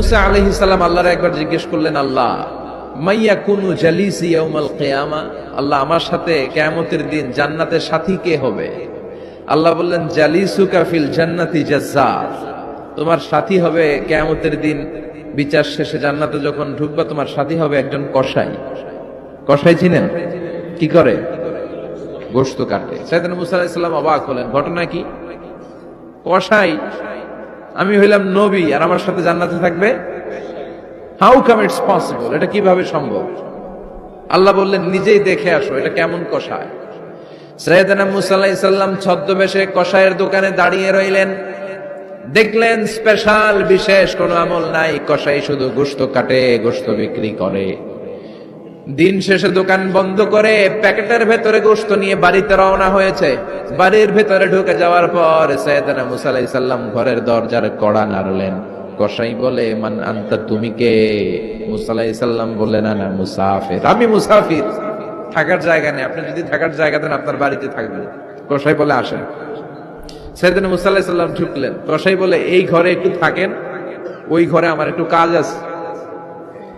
মুসা আলাইহিস সালাম আল্লাহর একবার জিজ্ঞেস করলেন, আল্লাহ, মাইয়া কুনু জালিসি ইয়াউমাল কিয়ামা? আল্লাহ, আমার সাথে কিয়ামতের দিন জান্নাতের সাথী কে হবে? আল্লাহ বললেন, জালিসুকা ফিল জান্নাতি জাজ্জার তোমার সাথী হবে কিয়ামতের দিন বিচার শেষে জান্নাতে যখন ঢুকবা, তোমার সাথী হবে একজন কসাই। কসাই চিনেন? কি করে? গোস্ত কাটে। সাইদান মুসা আলাইহিস সালাম অবাক হলেন। ঘটনা কি? কসাই আমি হইলাম নবী আর আমার সাথে জান্নাতে থাকবে? হাউ কাম ইটস পসিবল এটা কীভাবে সম্ভব? আল্লাহ বললেন, নিজেই দেখে আসো, এটা কেমন কষায়? সৈয়দনা মুসা আলাইহিস সালাম ছদ্মবেশে কষায়ের দোকানে দাঁড়িয়ে রইলেন। দেখলেন স্পেশাল বিশেষ কোনো আমল নাই, কষাই শুধু গোস্ত কাটে গোস্ত বিক্রি করে। দিন শেষে দোকান বন্ধ করে প্যাকেটের ভেতরে গোস্ত নিয়ে বাড়িতে রওনা হয়েছে। বাড়ির ভেতরে ঢুকে যাওয়ার পর সৈয়দনা মুসা আলাইহিস সালাম ঘরের দরজার কড়া নাড়লেন। কসাই বলে, মান আন্তা, তুমি কে? মুসা আলাইহিস সালাম বললেন না মুসাফির। আমি মুসাফির। থাকার জায়গা নেই। আপনি যদি থাকার জায়গা দেন, আপনার বাড়িতে থাকবেন কসাই বলে, আসেন। সেদিন মুসা আলাইহিস সালাম ঢুকলেন। কসাই বলে, এই ঘরে একটু থাকেন। ওই ঘরে আমার একটু কাজ আছে।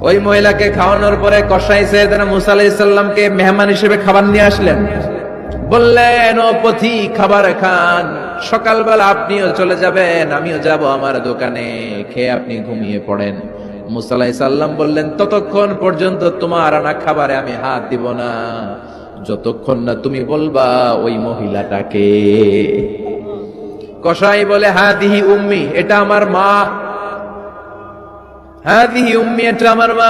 ওই মহিলাকে খাওয়ানোর পরে কসাই সৈয়দনা মেহমান হিসেবে খাবার নিয়ে আসলেন। বললেন, ও পথি, খাবার খান। সকালবেলা আপনিও চলে যাবেন, আমিও যাব আমার দোকানে। খেয়ে আপনি ঘুমিয়ে পড়েন। মুসা আলাইহিস সাল্লাম বললেন, ততক্ষণ পর্যন্ত তোমার আনা খাবারে আমি হাত দিব না। যতক্ষণ না তুমি বলবা ওই মহিলাটাকে। কসাই বলে, হাদিহি উম্মি, এটা আমার মা হাদিহি উম্মি এটা আমার মা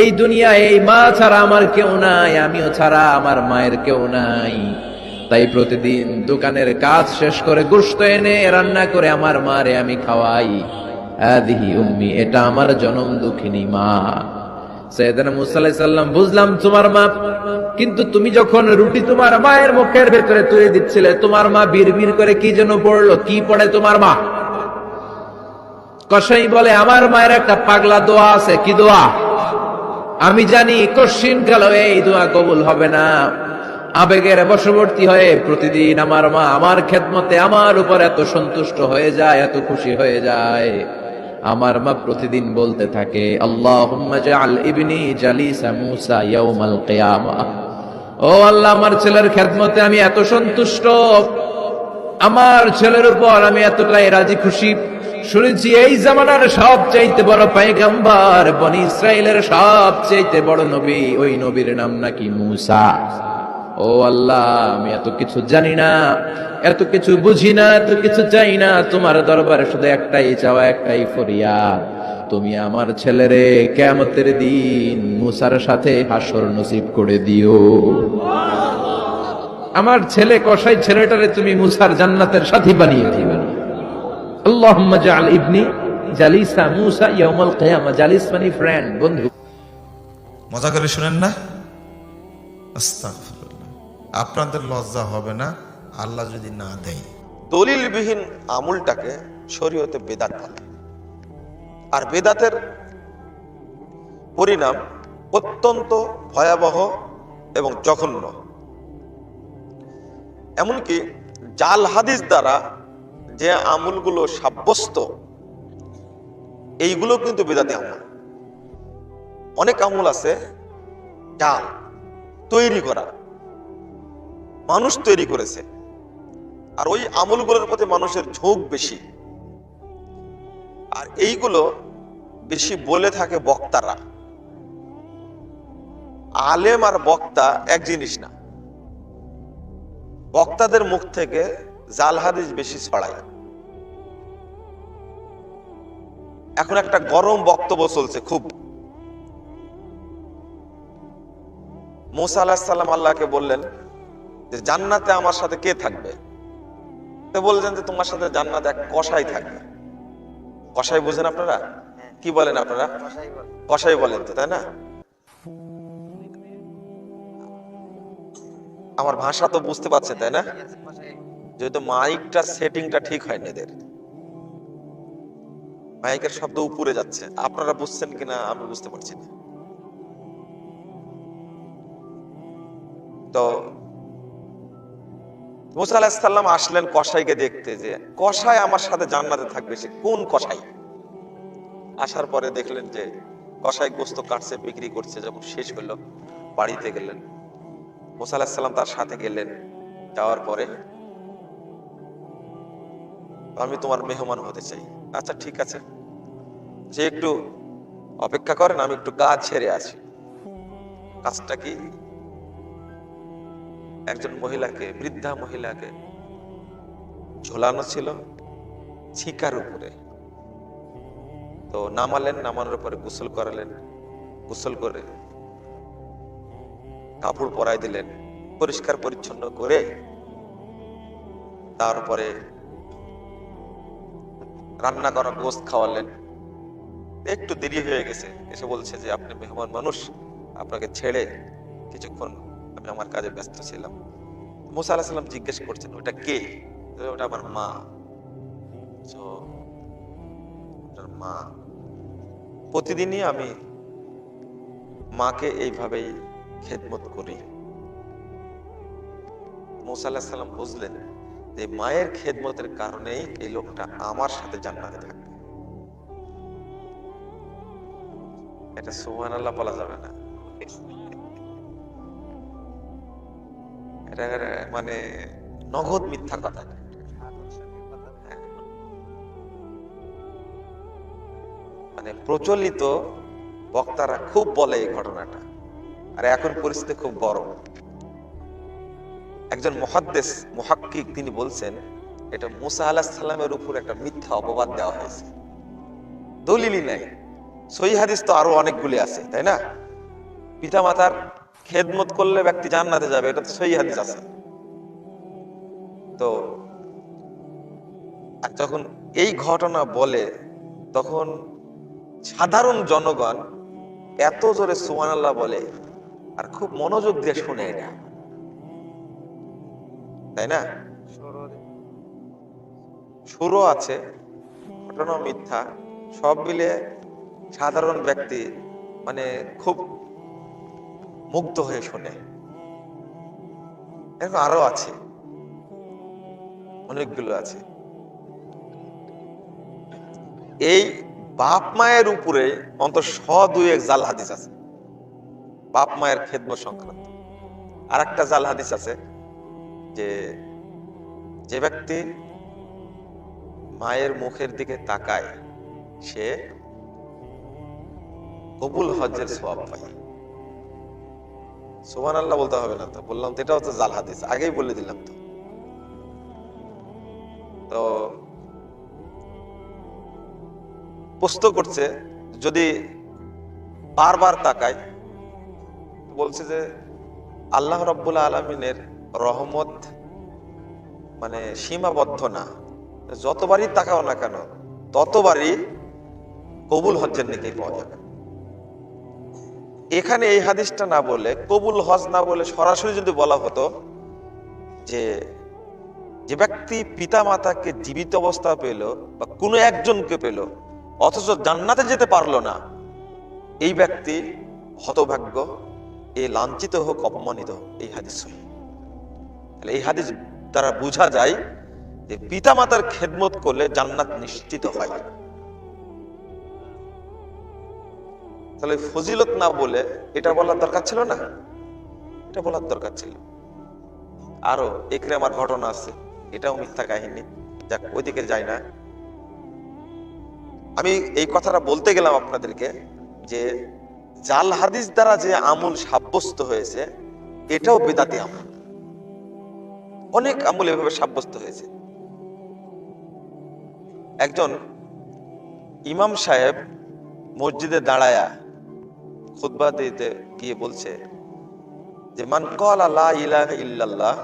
এই দুনিয়া এই মা ছাড়া আমার কেউ নাই, আমিও ছাড়া আমার মায়ের কেউ নাই। তাই প্রতিদিন দোকানের কাজ শেষ করে গোস্ত এনে রান্না করে আমার মারে আমি খাওয়াই। হাদিহি উম্মি, এটা আমার জনম দুঃখিনী মা। সৈয়দনা মুসা আলাইহিস বুঝলাম তোমার মা কিন্তু তুমি যখন রুটি তোমার মায়ের মুখের ভেতরে তুলে দিচ্ছিলে, তোমার মা বিড়বিড় করে কি যেন পড়ল, কি পড়ে তোমার মা? কসাই বলে, আমার মায়ের একটা পাগলা দোয়া আছে, কি দোয়া? আমি জানি কশিন কালো এই দোয়া কবুল হবে না। আবেগের বশবর্তী হয়ে প্রতিদিন আমার মা আমার খেদমতে আমার উপর এত সন্তুষ্ট হয়ে যায়, এত খুশি হয়ে যায়। আমার মা প্রতিদিন বলতে থাকে কিয়ামাহ ও আল্লাহ, আমার ছেলের খেদমতে আমি এত সন্তুষ্ট। আমার ছেলের উপর আমি এতটাই রাজি খুশি। শুনেছি এই জামানার সব চাইতে বড় পাইগাম্বার বনি ইসরায়েলের সব চাইতে বড় নবী, ওই নবীর নাম নাকি মুসা। ও আল্লাহ, আমি এত কিছু জানি না, এত কিছু বুঝি না, এত কিছু চাই না, তোমার দরবারে শুধু একটাই চাওয়া, একটাই ফরিয়াদ। তুমি আমার ছেলেরে কেমতের দিন মুসার সাথে হাসর নসিব করে দিও। আমার ছেলে কসাই ছেলেটারে তুমি মুসার জান্নাতের সাথী বানিয়ে দিবে আল্লাহুম্মা জাআল ইবনি জালিসা মুসা ইয়াউমাল কিয়ামা। জালিস মানে ফ্রেন্ড বন্ধু। মজা করে শুনেন না? আপনাদের লজ্জা হবে না আল্লাহ যদি না দেয়। দলিলবিহীন আমুলটাকে শরীয়তে বেদাত বলে। আর বেদাতের পরিণাম অত্যন্ত ভয়াবহ এবং জঘন্য। এমনকি জাল হাদিস দ্বারা যে আমুলগুলো সাব্যস্ত, এইগুলো কিন্তু বেদাতি আমল। অনেক আমল আছে জাল তৈরি করা। মানুষ তৈরি করেছে। আর ওই আমলগুলোর প্রতি মানুষের ঝোঁক বেশি। আর এইগুলো বেশি বলে থাকে বক্তারা। আলেম আর বক্তা এক জিনিস না। বক্তাদের মুখ থেকে জাল হাদিস বেশি ছড়ায়। এখন একটা গরম বক্তব্য চলছে খুব। মোসা আলাহিসাল্লাম আল্লাহকে বললেন যে জান্নাতে আমার সাথে কে থাকবে? তো বলছেন যে তোমার সাথে জান্নাতে এক কষাই থাকবে। কষাই বুঝেন আপনারা? কি বলেন আপনারা? কষাই বলেন তো তাই না? আমার ভাষা তো বুঝতে পারছেন তাই না? যেহেতু মাইকটা সেটিংটা ঠিক হয়নি এদের। মাইকের শব্দ উপরে যাচ্ছে। আপনারা বুঝছেন কিনা আমি বুঝতে পারছি না। তো মুসা আলাহিসাল্লাম আসলেন কসাইকে দেখতে যে, কসাই আমার সাথে জান্নাতে থাকবে, সে কোন কসাই? আসার পরে দেখলেন যে, কসাই গোস্ত কাটছে, বিক্রি করছে, যখন শেষ হলো, বাড়িতে গেলেন। মুসা আলাহিসাল্লাম তার সাথে গেলেন। যাওয়ার পরে আমি তোমার মেহমান হতে চাই। আচ্ছা ঠিক আছে। যে একটু অপেক্ষা করেন, আমি একটু কাজ ছেড়ে আছি কাজটা কি? একজন মহিলাকে, বৃদ্ধা মহিলাকে ঝোলানো ছিল ছিকার উপরে। তো নামালেন, নামানোর পরে গোসল করালেন। গোসল করে কাপড় পরাই দিলেন, পরিষ্কার পরিচ্ছন্ন করে তারপরে রান্না করা গোস্ত খাওয়ালেন। একটু দেরি হয়ে গেছে, এসে বলছে যে, আপনি মেহমান মানুষ, আপনাকে ছেড়ে কিছুক্ষণ আমি আমার কাজে ব্যস্ত ছিলাম। মুসা আলাহ সাল্লাম জিজ্ঞেস করছেন, ওটা কে? ওটা আমার মা। মা? প্রতিদিনই আমি মাকে এইভাবেই খেদমত করি। মুসা সাল্লাম বুঝলেন যে মায়ের খেদমতের কারণেই এই লোকটা আমার সাথে জান্নাতে থাকবে। এটা সুবহান আল্লাহ বলা যাবে না। এটা মানে নগদ মিথ্যা কথা। মানে প্রচলিত বক্তারা খুব বলে এই ঘটনাটা। আর এখন পরিস্থিতি খুব গরম একজন মহাদ্দেশ মহাক্কিক তিনি বলছেন, এটা মুসা আলাহ সাল্লামের উপর একটা মিথ্যা অপবাদ দেওয়া হয়েছে। দলিলই নাই। সহি হাদিস তো আরও অনেকগুলি আছে, তাই না? পিতা মাতার খেদমত করলে ব্যক্তি জান্নাতে যাবে, এটা তো সহি হাদিস আছে। তো আর যখন এই ঘটনা বলে, তখন সাধারণ জনগণ এত জোরে সুমান আল্লাহ বলে আর খুব মনোযোগ দিয়ে শুনে এটা। তাই না? সুরও আছে ঘটনা মিথ্যা। সব মিলে সাধারণ ব্যক্তি মানে খুব মুগ্ধ হয়ে শোনে। এরকম আরও আছে। অনেকগুলো আছে। এই বাপ মায়ের উপরে অন্তত শ দুই এক জাল হাদিস আছে। বাপ মায়ের খেদমত সংক্রান্ত। আর একটা জাল হাদিস আছে যে যে ব্যক্তি মায়ের মুখের দিকে তাকায়, সে কবুল হজ্জের সওয়াব পায়। সুবহান আল্লাহ বলতে হবে না তো, বললাম তো এটাও তো জাল হাদিস, আগেই বলে দিলাম তো। তো প্রশ্ন করছে, যদি বারবার তাকায় বলছে যে আল্লাহ রব্বুল আলমিনের রহমত মানে সীমাবদ্ধ না। যতবারই তাকাও না কেন, ততবারই কবুল হজ্জের নাকি পাওয়া যাবে। এখানে এই হাদিসটা না বলে, কবুল হজ না বলে সরাসরি যদি বলা হতো যে যে ব্যক্তি পিতা মাতাকে জীবিত অবস্থা পেল বা কোনো একজনকে পেল, অথচ জান্নাতে যেতে পারল না, এই ব্যক্তি হতভাগ্য এ লাঞ্ছিত হোক, অপমানিত হোক, এই হাদিস তাহলে এই হাদিস দ্বারা বোঝা যায় যে পিতা মাতার খেদমত করলে জান্নাত নিশ্চিত হয়। তাহলে ফজিলত না বলে এটা বলার দরকার ছিল না? এটা বলার দরকার ছিল। আরও একরে আমার ঘটনা আছে, এটাও মিথ্যা কাহিনী, যাক, ওইদিকে যায় না। আমি এই কথাটা বলতে গেলাম আপনাদেরকে যে জাল হাদিস দ্বারা যে আমল সাব্যস্ত হয়েছে, এটাও বেদাতি আমল। অনেক আমল এভাবে সাব্যস্ত হয়েছে। একজন ইমাম সাহেব মসজিদে দাঁড়ায়া খুতবা দিতে গিয়ে বলছে যে, মান ক্বালা লা ইলাহা ইল্লাল্লাহ,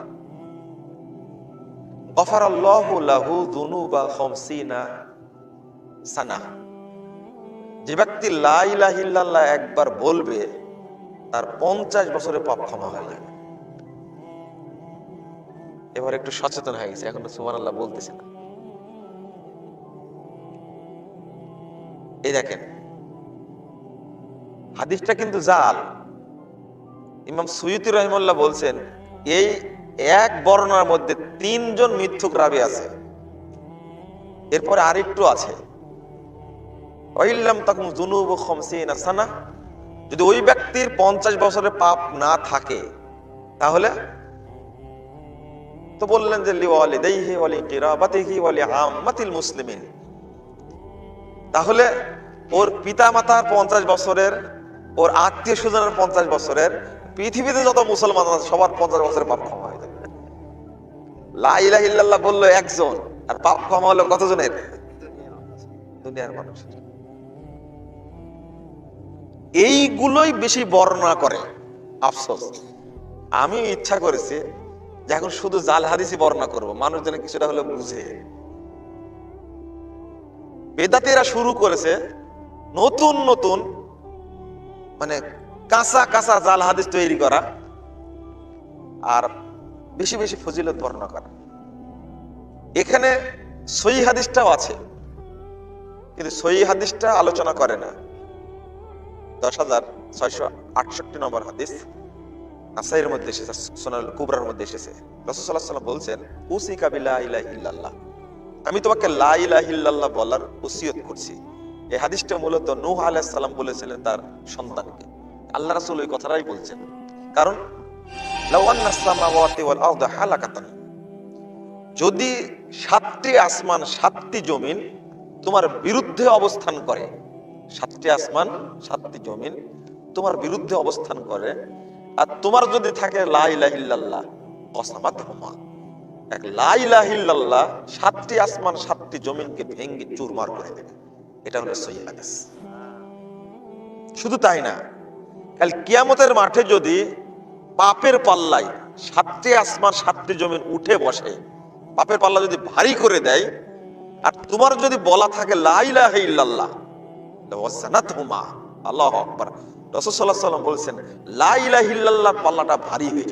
গফারাল্লাহু লাহু যুনুবা খামসিনা সানা। যে ব্যক্তি লা ইলাহা একবার বলবে, তার পঞ্চাশ বছরে পাপ ক্ষমা হয়ে যাবে। এবার একটু সচেতন হয়ে গেছে, এখন সুমান আল্লাহ বলতেছে না। এই দেখেন, হাদিসটা কিন্তু জাল। ইমাম সুয়ুতি রহিমুল্লাহ বলছেন, এই এক বর্ণার মধ্যে তিনজন মিথ্যুক রাবি আছে। এরপরে আরেকটু আছে। খমসিনা সানা। যদি ওই ব্যক্তির পঞ্চাশ বছরের পাপ না থাকে, তাহলে তো বললেন যে তাহলে ওর পিতা মাতার পঞ্চাশ বছরের, ওর আত্মীয় স্বজনের পঞ্চাশ বছরের, পৃথিবীতে যত মুসলমান আছে, সবার পঞ্চাশ বছরের পাপ ক্ষমা হয়ে যাবে। লা ইলাহা বলল একজন, আর পাপ ক্ষমা হলো কতজনের? দুনিয়ার মানুষের। এইগুলোই বেশি বর্ণনা করে। আফসোস। আমি ইচ্ছা করেছি যে এখন শুধু জাল হাদিসই বর্ণনা করব, মানুষ যেন কিছুটা হলে বুঝে। বেদাতিরা শুরু করেছে নতুন নতুন মানে কাঁচা কাঁচা জাল হাদিস তৈরি করা আর বেশি বেশি ফজিলত বর্ণনা করা। এখানে সই হাদিসটাও আছে, কিন্তু সই হাদিসটা আলোচনা করে না। দশ হাজার ছয়শো আটষট্টি নম্বর হাদিস। নাসাইয়ের মধ্যে এসেছে, সোনাল কুবরার মধ্যে এসেছে। রসুল্লাহ সাল্লাম বলছেন উসি কাবিলা ইলাহ আমি তোমাকে লা ইলাহা বলার ওসিয়ত করছি। এই হাদিসটা মূলত নূহ আলাইহিস বলেছিলেন তার সন্তানকে। আল্লাহ রাসূল ওই কথাটাই বলছেন, কারণ, লাউ যদি সাতটি আসমান, সাতটি জমিন তোমার বিরুদ্ধে অবস্থান করে সাতটি আসমান, সাতটি জমিন তোমার বিরুদ্ধে অবস্থান করে। আর তোমার যদি থাকে লা ইলাহা ইল্লাল্লাহ কসামাত হুমা এক লা ইলাহা ইল্লাল্লাহ সাতটি আসমান, সাতটি জমিনকে ভেঙ্গে চুরমার করে দেবে। এটা হলো হাদিস। শুধু তাই না, কাল কিয়ামতের মাঠে যদি পাপের পাল্লায় সাতটি আসমান, সাতটি জমিন উঠে বসে, পাপের পাল্লা যদি ভারী করে দেয়, আর তোমার যদি বলা থাকে লা ইলাহা ইল্লাল্লাহ আল্লাহু আকবার। সাল্লাম বলেছেন, লা ইলাহা ইল্লাল্লাহ পাল্লাটা ভারী হয়ে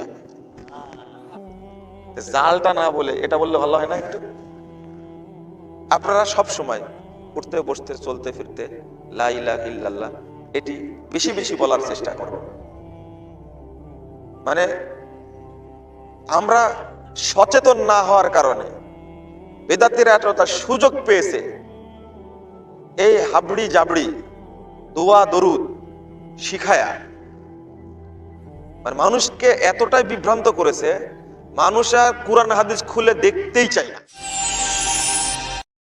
জালটা না বলে এটা বললে ভালো হয় না একটু? আপনারা সব সময় উঠতে, বসতে, চলতে, ফিরতে, লা ইলাহা ইল্লাল্লাহ এটি বেশি বেশি বলার চেষ্টা করব মানে আমরা সচেতন না হওয়ার কারণে বেদাতিরা একটা সুযোগ পেয়েছে। এই হাবড়ি জাবড়ি, দোয়া দরুদ শিখায়া। মানে মানুষকে এতটাই বিভ্রান্ত করেছে, মানুষ আর কোরআন হাদিস খুলে দেখতেই চায় না।